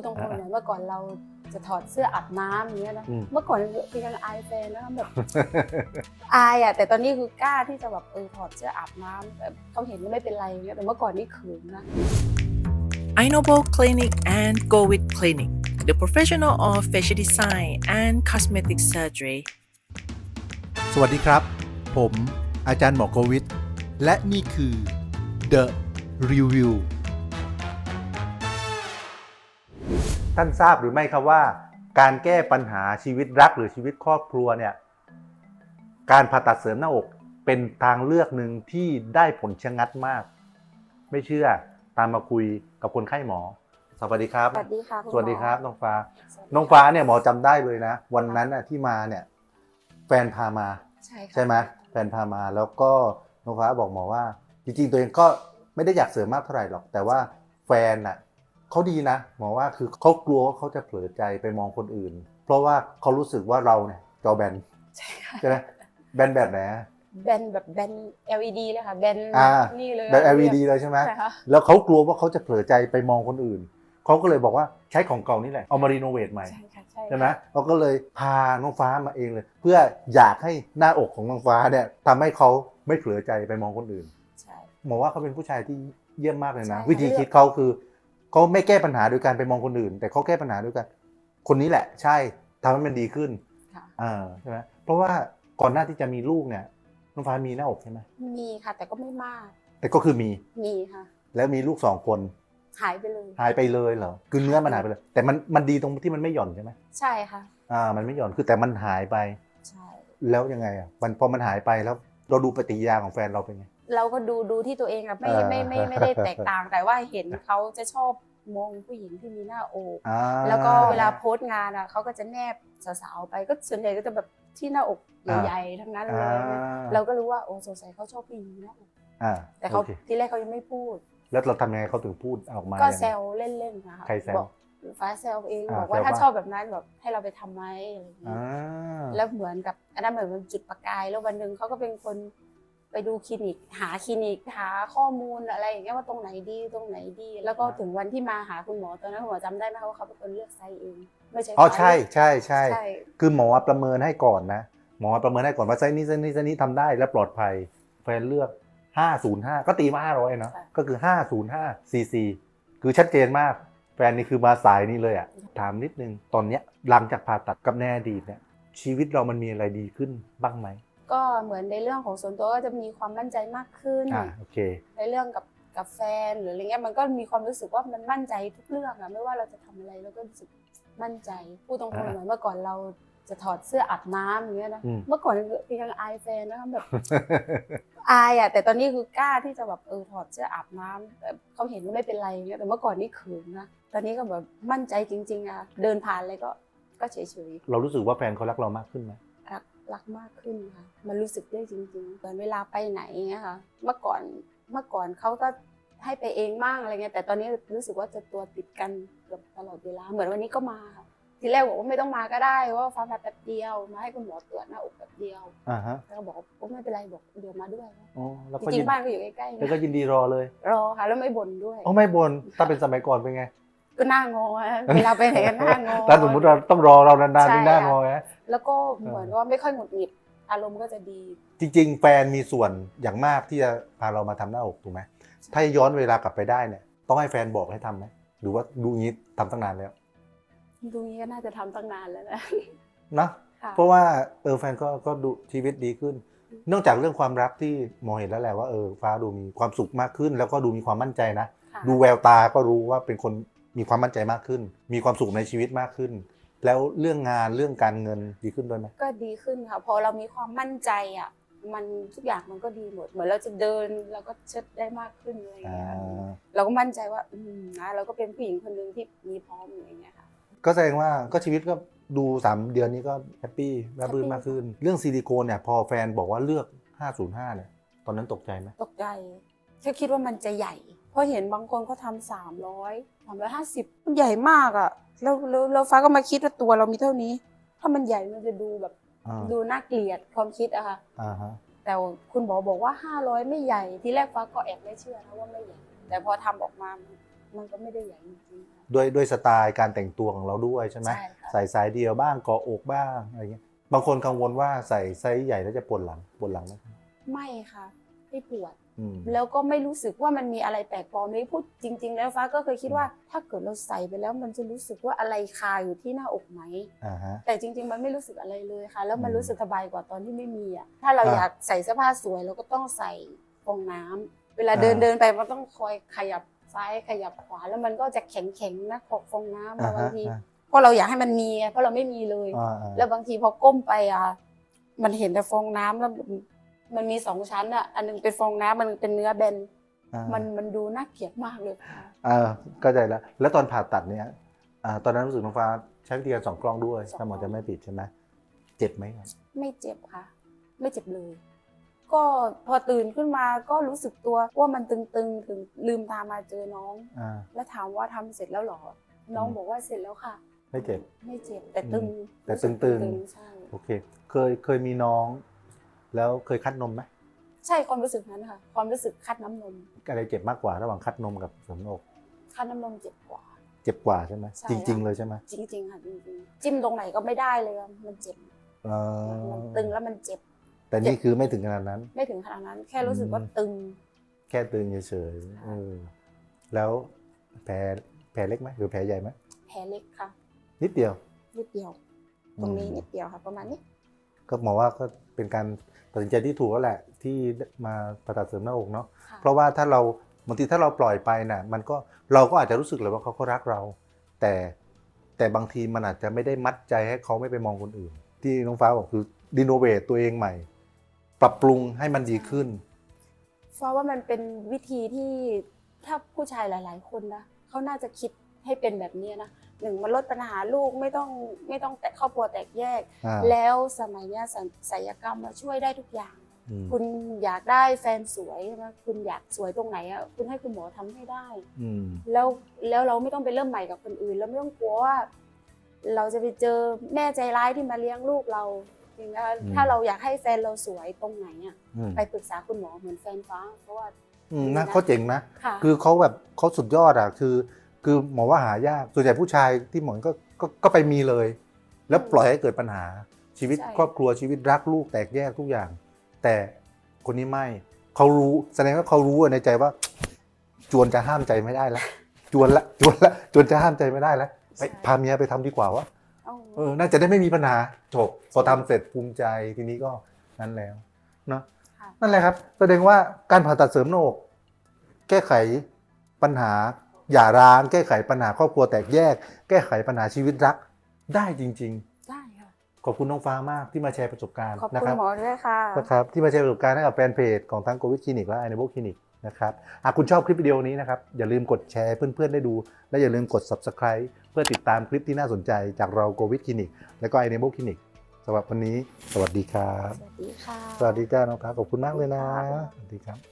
ดตรงๆเหมือนเมื่อก่อนเราจะถอดเสื้ออาบน้ำอย่างเงี้ยนะ อืม เมื่อก่อนคือยังอายแฟนนะแบบ อายอะแต่ตอนนี้คือกล้าที่จะแบบเออถอดเสื้ออาบน้ำแบบเขาเห็นว่าไม่เป็นไรอย่างเงี้ยแต่เมื่อก่อนนี่เขินนะ Inobo Clinic and Go With Clinic, the professional of facial design and cosmetic surgery. สวัสดีครับ ผมอาจารย์หมอโควิด และนี่คือ The Review ท่านทราบหรือไม่ครับว่า การแก้ปัญหาชีวิตรักหรือชีวิตครอบครัวเนี่ยการผ่าตัดเสริมหน้าอกเป็นทางเลือกหนึ่งที่ได้ผลชะงัดมาก ไม่เชื่อตามมาคุยกับคนไข้หมอ สวัสดีครับ สวัสดีค่ะคุณหมอสวัสดีครับน้องฟ้าสวัสดีน้องฟ้าเนี่ยหมอจำได้เลยนะ วันนั้นน่ะที่มาเนี่ย แฟนพามา ใช่ค่ะใช่ไหมแฟนพามาแล้วก็น้องฟ้าบอกหมอว่า จริงๆตัวเองก็ไม่ได้อยากเสริมมากเท่าไหร่หรอก แต่ว่าแฟนน่ะ เขาดีนะหมอว่าคือเขากลัวว่าเขาจะเผลอใจไปมองคนอื่น เพราะว่าเขารู้สึกว่าเราเนี่ยจอแบนใช่ค่ะใช่ไหมแบนแบบไหนอะแบนแบบแบน LED เลยค่ะแบนอ่านี่เลยแบบ LED เลยใช่ไหมใช่ค่ะแล้วเขากลัวว่าเขาจะเผลอใจไปมองคนอื่นเขาก็เลยบอกว่าใช้ของเก่านี่แหละเอามารีโนเวทใหม่ใช่ค่ะใช่ใช่ไหมเขาก็เลยพาน้องฟ้ามาเองเลย เพื่ออยากให้หน้าอกของน้องฟ้าเนี่ยทำให้เขาไม่เผลอใจไปมองคนอื่นใช่หมอว่าเขาเป็นผู้ชายที่เยี่ยมมากเลยนะใช่วิธีคิดเขาคือ เขาไม่แก้ปัญหาโดยการไปมองคนอื่น แต่เขาแก้ปัญหาด้วยกัน คนนี้แหละ ใช่ทำให้มันดีขึ้นค่ะอ่าใช่ไหมเพราะว่าก่อนหน้าที่จะมีลูกเนี่ยน้องฟ้ามีหน้าอกใช่ไหมมีค่ะ แต่ก็ไม่มาก แต่ก็คือมีมีค่ะ แล้วมีลูกสองคนหายไปเลยหายไปเลยเหรอคือเนื้อมันหายไปเลย แต่มันมันดีตรงที่มันไม่หย่อนใช่ไหมใช่ค่ะอ่ามันไม่หย่อนคือแต่มันหายไปใช่แล้วยังไงอะมันพอมันหายไปแล้ว เราดูปฏิกิริยาของแฟนเราเป็นไง เราก็ดูดูที่ตัวเองอะไม่เออไม่ไม่ไม่ได้แตกต่าง แต่ว่าเห็นเขาจะชอบมองผู้หญิงที่มีหน้าอกอ่าแล้วก็เวลาโพสต์งานอะเขาก็จะแนบสาวๆไปก็ส่วนใหญ่ก็จะแบบที่หน้าอกใหญ่ๆทั้งนั้นเลยอ่าเราก็รู้ว่าโอ้สงสัยเขาชอบผู้หญิงมีหน้าอกอ่าแต่เขาโอคที่แรกเขายังไม่พูด แล้วเราทำยังไงเขาถึงพูดออกมา ก็ยังไงแซวเล่นๆนะคะใครแซวบอกฟ้าแซวเองอ่าบอกว่าแซวถ้าว่าชอบแบบนั้นแบบให้เราไปทำไหมอะไรอย่างเงี้อ่ายแล้วเหมือนกับอันนั้นเหมือนมันจุดประกายแล้ววันหนึ่งเขาก็เป็นคน ไปดูคลินิกหาคลินิกหาข้อมูลอะไรอย่างเงี้ยว่าตรงไหนดีตรงไหนดี แล้วก็ถึงวันที่มาหาคุณหมอตอนนั้นคุณหมอจำได้ไหมคะว่าเขาเป็นคนเลือกไซส์เองไม่ใช่อ๋อฟ้าใช่ใช่ใช่ใช่คือหมอประเมินให้ก่อนนะหมอประเมินให้ก่อนว่าไซส์นี้ไซส์นี้ไซส์นี้ทำได้และปลอดภัยแฟนเลือก 505 ก็ตีมา500เนอะก็คือ 505 cc คือชัดเจนมากแฟนนี่คือมาสายนี้เลยอะถามนิดนึงตอนเนี้ยหลังจากผ่าตัดกับแน่อดีตเนี่ยชีวิตเรามันมีอะไรดีขึ้นบ้างไหม ก็เหมือนในเรื่องของส่วนตัวก็จะมีความมั่นใจมากขึ้น อ่าโอเค ในเรื่องกับกับแฟนหรืออะไรเงี้ยมันก็มีความรู้สึกว่ามันมั่นใจทุกเรื่องอะไม่ว่าเราจะทำอะไรเราก็รู้สึกมั่นใจพูดตรงๆอ่า เหมือนเมื่อก่อนเราจะถอดเสื้ออาบน้ำอย่างเงี้ยนะอืม เมื่อก่อนยังอายแฟนนะคะแบบ อายอะแต่ตอนนี้คือกล้าที่จะแบบเออถอดเสื้ออาบน้ำแบบเขาเห็นว่าไม่เป็นไรอย่างเงี้ยแต่เมื่อก่อนนี่เขินนะตอนนี้ก็แบบมั่นใจจริงๆอะเดินผ่านอะไรก็ก็เฉยๆเรารู้สึกว่าแฟนเขารักเรามากขึ้นไหม รักรักมากขึ้นค่ะ มันรู้สึกได้จริงๆเหมือนเวลาไปไหนเงี้ยค่ะ เมื่อก่อนเมื่อก่อนเขาก็ให้ไปเองบ้างอะไรเงี้ย แต่ตอนนี้รู้สึกว่าจะตัวติดกันเกือบตลอดเวลา เหมือนวันนี้ก็มาค่ะทีแรกบอกว่าไม่ต้องมาก็ได้ว่าฟ้ามาแป๊บเดียว มาให้คุณหมอตรวจหน้าอกแป๊บเดียวอ่าฮะแล้วก็บอกว่าโอ้ไม่เป็นไรบอกเดี๋ยวมาด้วยอ๋อแล้วจก็ริยิงนๆบ้านก็อยู่ใกล้ๆแล้วก็นะยินดีรอเลยรอค่ะแล้วไม่บ่นด้วย อ๋อไม่บนถ้าเป็นสมัยก่อนเป็นไงก็หน้างออะเวลาไปไหนก็หน้างอ ถ้าสมมติเราต้องรอเรานานๆใช่นี่หน้าค่ะงอไง แล้วก็เหมือนว่าไม่ค่อยหงุดหงิดอารมณ์ก็จะดี จริง ๆ แฟนมีส่วนอย่างมากที่จะพาเรามาทำหน้าอกถูกไหมถ้าย้อนเวลากลับไปได้เนี่ยต้องให้แฟนบอกให้ทำไหมหรือว่าดูงี้ทำตั้งนานแล้วดูนี้ก็น่าจะทำตั้งนานแล้วนะนะค่ะเพราะว่าเออแฟนก็ก็ดูชีวิตดีขึ้น นอกจากเรื่องความรักที่หมอเห็นแล้วแหละว่าเออฟ้าดูมีความสุขมากขึ้น แล้วก็ดูมีความมั่นใจนะค่ะดูแววตาก็รู้ว่าเป็นคนมีความมั่นใจมากขึ้น มีความสุขในชีวิตมากขึ้น แล้วเรื่องงานเรื่องการเงินดีขึ้นด้วยไหมก็ดีขึ้นค่ะพอเรามีความมั่นใจอะมันทุกอย่างมันก็ดีหมดเหมือนเราจะเดินเราก็เชิดได้มากขึ้นอะไรอย่างอ่าเงี้ยเราก็มั่นใจว่าอืมนะเราก็เป็นผู้หญิงคนหนึ่งที่มีพร้อมอย่างเงี้ยค่ะ ก็แสดงว่าก็ชีวิตก็ดู 3 เดือนนี้ก็แฮปปี้ราบรื่นมากขึ้น เรื่องซิลิโคนเนี่ยพอแฟนบอกว่าเลือก 505 เนี่ยตอนนั้นตกใจไหมตกใจแค่คิดว่ามันจะใหญ่เพราะเห็นบางคนเขาทำสามร้อยสามร้อยห้าสิบมันใหญ่มากอะแล้วแล้วแล้วฟ้าก็มาคิดว่าตัวเรามีเท่านี้ ถ้ามันใหญ่มันจะดูแบบอ่าดูน่าเกลียดความคิดอะค่ะ อ่าฮะแต่คุณหมอบอกว่า 500 ไม่ใหญ่ ที่แรกฟ้าก็แอบไม่เชื่อนะว่าไม่ใหญ่ แต่พอทำออกมา มันมันก็ไม่ได้ใหญ่จริงๆค่ะ ด้วยด้วยสไตล์การแต่งตัวของเราด้วยใช่ไหมใช่ค่ะ ใส่สายเดียวบ้างเกาะอกบ้างอะไรเงี้ยบางคนกังวลว่าใส่ไซส์ใหญ่แล้วจะปวดหลังปวดหลังไหมไม่ค่ะ ไม่ปวดอืม แล้วก็ไม่รู้สึกว่ามันมีอะไรแปลกปลอมเลยพูดจริง ๆ แล้วฟ้าก็เคยคิดว่า ถ้าเกิดเราใส่ไปแล้วมันจะรู้สึกว่าอะไรคาอยู่ที่หน้าอกไหมอ่าฮะแต่จริง ๆ มันไม่รู้สึกอะไรเลยค่ะ แล้วมันอืมรู้สึกสบายกว่าตอนที่ไม่มีอะถ้าเราอะอยากใส่เสื้อผ้าสวยเราก็ต้องใส่ฟองน้ำเวลาอ่าเดินเดินไปมันต้องคอยขยับซ้ายขยับขวาแล้วมันก็จะแข็งแข็งๆนะขอบฟองน้ำอ่าบางฮะทีอ่าเพราะเราอยากให้มันมีไงเพราะเราไม่มีเลยอ่าอ่าแล้วบางทีพอก้มไปอะมันเห็นแต่ฟองน้ำแล้ว มันมันมีสองชั้นอะ อันหนึงเป็นฟองน้ำมันหนึงเป็นเนื้อแบน อ่ามันมันดูน่าเกลียดมากเลยค่ะอ่าเข้าใจแล้ว แล้วตอนผ่าตัดเนี่ยอ่าตอนนั้นรู้สึกน้องฟ้าใช้วิธีการส่องกล้องด้วยถ้าหมอจะไม่ผิดใช่ไหมเจ็บไหมครับไม่เจ็บค่ะ ไม่เจ็บเลย ก็พอตื่นขึ้นมาก็รู้สึกตัวว่ามันตึงๆถึงลืมตามาเจอน้อง อ่า แล้วถามว่าทำเสร็จแล้วเหรอ น้องอืม บอกว่าเสร็จแล้วค่ะ ไม่เจ็บ ไม่เจ็บแต่ตึงอืมแต่รู้สึกตึงๆๆใช่ โอเค เคยเคยมีน้อง แล้วเคยคัดนมไหมใช่ความรู้สึกนั้นค่ะ ความรู้สึกคัดน้ำนม อะไรเจ็บมากกว่าระหว่างคัดนมกับเสริมหน้าอกคัดน้ำนมเจ็บกว่า เจ็บกว่าใช่ไหมใช่จริงค่ะๆเลยใช่ไหมจริง ๆ ค่ะจริงๆจิ้มตรงไหนก็ไม่ได้เลยอะมันเจ็บเออมันตึงแล้วมันเจ็บ แต่นี่คือไม่ถึงขนาดนั้น ไม่ถึงขนาดนั้น แค่รู้สึกว่าอืมตึง แค่ตึงเฉยๆเออแล้วแผลแผลเล็กไหมหรือแผลใหญ่ไหมแผลเล็กค่ะนิดเดียวนิดเดียว ตรงนี้อืมนิดเดียวค่ะ ประมาณนี้ ก็หมอว่าก็ เป็นการตัดสินใจที่ถูกแล้วแหละที่มาผ่าตัดเสริมหน้าอกเนาะค่ะเพราะว่าถ้าเราบางทีถ้าเราปล่อยไปน่ะมันก็เราก็อาจจะรู้สึกเลยว่าเขาก็รักเรา แต่แต่บางทีมันอาจจะไม่ได้มัดใจให้เขาไม่ไปมองคนอื่น ที่น้องฟ้าบอกคือดีโนเวทตัวเองใหม่ ปรับปรุงให้มันดีขึ้น เพราะว่ามันเป็นวิธีที่ถ้าผู้ชายหลาย ๆ คนนะเขาน่าจะคิดให้เป็นแบบนี้นะ หนึ่งมันลดปัญหาลูกไม่ต้องไม่ต้องแตกครอบครัวแตกแยก อ่า แล้วสมัยเนี้ยศัลศัลยกรรมมาช่วยได้ทุกอย่าง อืมคุณอยากได้แฟนสวยใช่ไหมคุณอยากสวยตรงไหนอะคุณให้คุณหมอทำให้ได้ อืม แล้วแล้วเราไม่ต้องไปเริ่มใหม่กับคนอื่น แล้วไม่ต้องกลัวว่า เราจะไปเจอแม่ใจร้ายที่มาเลี้ยงลูกเราจริงนะคะถ้าเราอยากให้แฟนเราสวยตรงไหนอะอืมไปปรึกษาคุณหมอเหมือนแฟนฟ้าเพราะว่าอืมนะเขาเจ๋งนะ ค่ะ คือเขาแบบเขาสุดยอดอะ คือ คือหมอว่าหายากส่วนใหญ่ผู้ชายที่หมอก็ก็ก็ไปมีเลย แล้วปล่อยให้เกิดปัญหาชีวิตใช่ ครอบครัวชีวิตรักลูกแตกแยกทุกอย่าง แต่คนนี้ไม่เขารู้แสดงว่าเขารู้ในใจว่า จวนจะห้ามใจไม่ได้แล้วจวนละจวนละจวนจะห้ามใจไม่ได้แล้วไปพาเมียไปทำดีกว่าวะ เอ้าเออ น่าจะได้ไม่มีปัญหาจบพอทำเสร็จภูมิใจทีนี้ก็นั้นแล้วเนาะค่ะนั่นแหละครับ แสดงว่าการผ่าตัดเสริมหน้าอกแก้ไขปัญหา หย่าร้างแก้ไขปัญหาครอบครัวแตกแยก แก้ไขปัญหาชีวิตรัก ได้จริง ได้ค่ะ ๆ ขอบคุณน้องฟ้ามากที่มาแชร์ประสบการณ์ขอบนะคุคณรับ หมอด้วยค่ะ นะครับที่มาแชร์ประสบการณ์ให้กับแฟนเพจของทั้งโควิดคลินิกและไอเนโบคลินิกนะครับหากคุณชอบคลิปวิดีโอนี้นะครับ อย่าลืมกดแชร์ให้เพื่อนๆได้ดู และอย่าลืมกด subscribe เพื่อติดตามคลิปที่น่าสนใจจากเราโควิดคลินิกและก็ไอเนโบคลินิกสำหรับวันนี้ สวัสดีครับ สวัสดีค่ะ สวัสดีจ้าน้องฟ้าขอบคุณมากเลยนะค่ะสวัสดีครับ